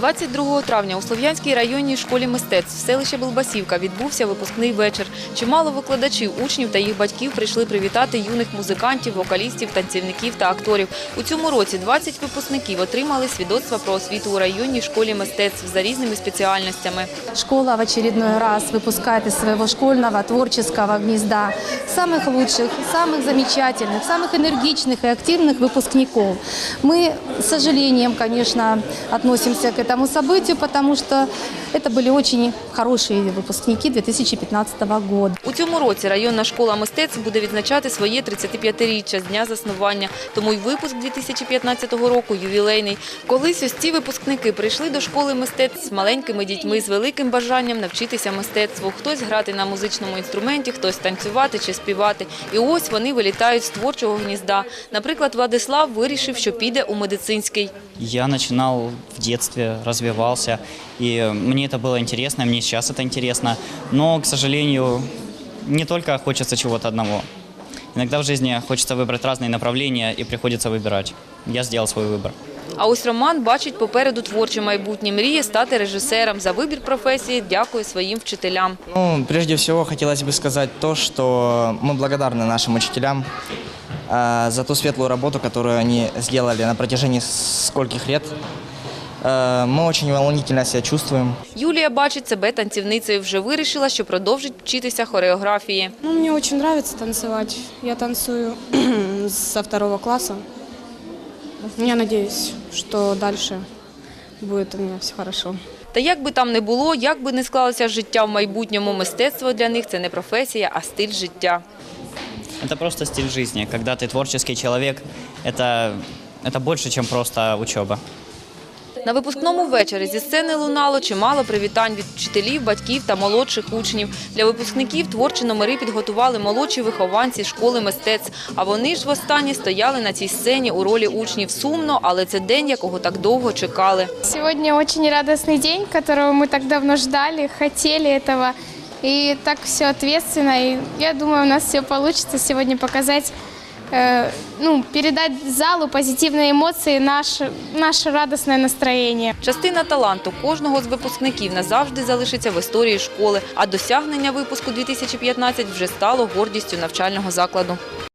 22 травня у Слов'янській районній школі мистецтв селища Белбасівка відбувся випускний вечір. Чимало викладачів, учнів та їх батьків прийшли привітати юних музикантів, вокалістів, танцівників та акторів. У цьому році 20 випускників отримали свідоцтва про освіту у районній школі мистецтв за різними спеціальностями. Школа в очередной раз выпускает из своего школьного творческого гнезда самых лучших, самых замечательных, самых энергичных и активных выпускников. Мы с сожалением, конечно, относимся к этому событию, потому что это были очень хорошие выпускники 2015 года. У цьому році районна школа мистецтв буде відзначати своє 35-річчя з дня заснування. Тому й випуск 2015 року ювілейний. Колись ось ці випускники прийшли до школи мистецтв з маленькими дітьми з великим бажанням навчитися мистецтву. Хтось грати на музичному інструменті, хтось танцювати чи співати. І ось вони вилітають з творчого гнізда. Наприклад, Владислав вирішив, що піде у медицинський. Я начинал в детстве, развивался, и мне это было интересно, мне сейчас это интересно. Но, к сожалению, не только хочется чего-то одного. Иногда в жизни хочется выбрать разные направления, и приходится выбирать. Я сделал свой выбор. А ось Роман бачить попереду творче майбутнє. Мріє стати режисером. За вибір професії дякує своїм вчителям. Ну, прежде всего, хотелось бы сказать то, что мы благодарны нашим учителям э, за ту светлую работу, которую они сделали на протяжении скольких лет. Э, мы очень волнительно себя чувствуем. Юлія бачить себе танцівницею. Вже вирішила, що продовжить вчитися хореографії. Ну, мне очень нравится танцевать. Я танцую со второго класса. Я надеюсь, что дальше будет у меня все хорошо. Та як би там не було, як би не склалося життя в майбутньому, мистецтво для них – це не професія, а стиль життя. Это просто стиль жизни. Когда ты творческий человек, это, это больше, чем просто учеба. На випускному вечорі зі сцени лунало чимало привітань від вчителів, батьків та молодших учнів. Для випускників творчі номери підготували молодші вихованці школи мистецтв. А вони ж востаннє стояли на цій сцені у ролі учнів сумно, але це день, якого так довго чекали. Сегодня очень радостный день, которого мы так давно ждали, хотели этого. И так все ответственно. И я думаю, у нас все получится сегодня показать, э, ну, передати залу позитивні емоції, наше, наше радісне настроєння. Частина таланту кожного з випускників назавжди залишиться в історії школи, а досягнення випуску 2015 вже стало гордістю навчального закладу.